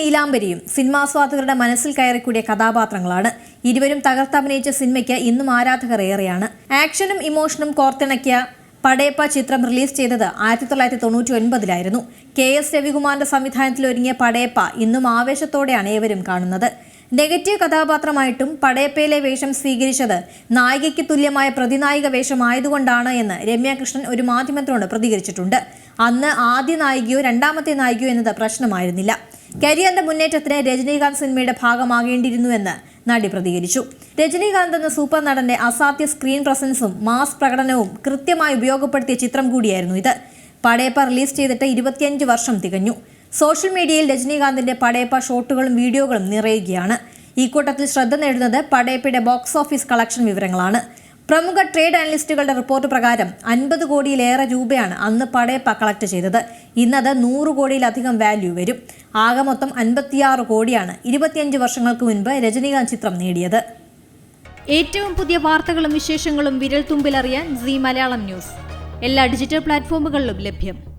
നീലാംബരിയും സിനിമാസ്വാദകരുടെ മനസ്സിൽ കയറിക്കൂടിയ കഥാപാത്രങ്ങളാണ്. ഇരുവരും തകർത്തഭിനയിച്ച സിനിമയ്ക്ക് ഇന്നും ആരാധകർ ഏറെയാണ്. ആക്ഷനും ഇമോഷനും കോർത്തിണക്കിയ പടയപ്പ ചിത്രം റിലീസ് ചെയ്തത് ആയിരത്തി തൊള്ളായിരത്തി തൊണ്ണൂറ്റി ഒൻപതിലായിരുന്നു കെ എസ് രവികുമാറിന്റെ സംവിധാനത്തിൽ ഒരുങ്ങിയ പടയപ്പ ഇന്നും ആവേശത്തോടെയാണ് ഏവരും കാണുന്നത്. നെഗറ്റീവ് കഥാപാത്രമായിട്ടും പടയപ്പയിലെ വേഷം സ്വീകരിച്ചത് നായികയ്ക്ക് തുല്യമായ പ്രതിനായിക വേഷമായതുകൊണ്ടാണ് എന്ന് രമ്യാകൃഷ്ണൻ ഒരു മാധ്യമത്തിനോട് പ്രതികരിച്ചിട്ടുണ്ട്. അന്ന് ആദ്യ നായികയോ രണ്ടാമത്തെ നായികയോ എന്നത് പ്രശ്നമായിരുന്നില്ല. കരിയറിന്റെ മുന്നേറ്റത്തിന് രജനീകാന്ത് സിനിമയുടെ ഭാഗമാകേണ്ടിയിരുന്നുവെന്ന് നടി പ്രതികരിച്ചു. രജനീകാന്ത് എന്ന സൂപ്പർ നടന്റെ അസാധ്യ സ്ക്രീൻ പ്രസൻസും മാസ് പ്രകടനവും കൃത്യമായി ഉപയോഗപ്പെടുത്തിയ ചിത്രം കൂടിയായിരുന്നു ഇത്. പടയപ്പ റിലീസ് ചെയ്തിട്ട് ഇരുപത്തിയഞ്ച് വർഷം തികഞ്ഞു. സോഷ്യൽ മീഡിയയിൽ രജനീകാന്തിന്റെ പടയപ്പ ഷോട്ടുകളും വീഡിയോകളും നിറയുകയാണ്. ഈ കൂട്ടത്തിൽ ശ്രദ്ധ നേടുന്നത് പടയപ്പയുടെ ബോക്സ് ഓഫീസ് കളക്ഷൻ വിവരങ്ങളാണ്. പ്രമുഖ ട്രേഡ് അനലിസ്റ്റുകളുടെ റിപ്പോർട്ട് പ്രകാരം അൻപത് കോടിയിലേറെ രൂപയാണ് അന്ന് പടയപ്പ കളക്ട് ചെയ്തത്. ഇന്നത് നൂറ് കോടിയിലധികം വാല്യൂ വരും. ആകെ മൊത്തം അൻപത്തിയാറ് കോടിയാണ് ഇരുപത്തിയഞ്ച് വർഷങ്ങൾക്ക് മുൻപ് രജനീകാന്ത് ചിത്രം നേടിയത്. ഏറ്റവും പുതിയ വാർത്തകളും വിശേഷങ്ങളും വിരൽ തുമ്പിലറിയാൻ സി മലയാളം ന്യൂസ്. എല്ലാ ഡിജിറ്റൽ പ്ലാറ്റ്ഫോമുകളിലും ലഭ്യം.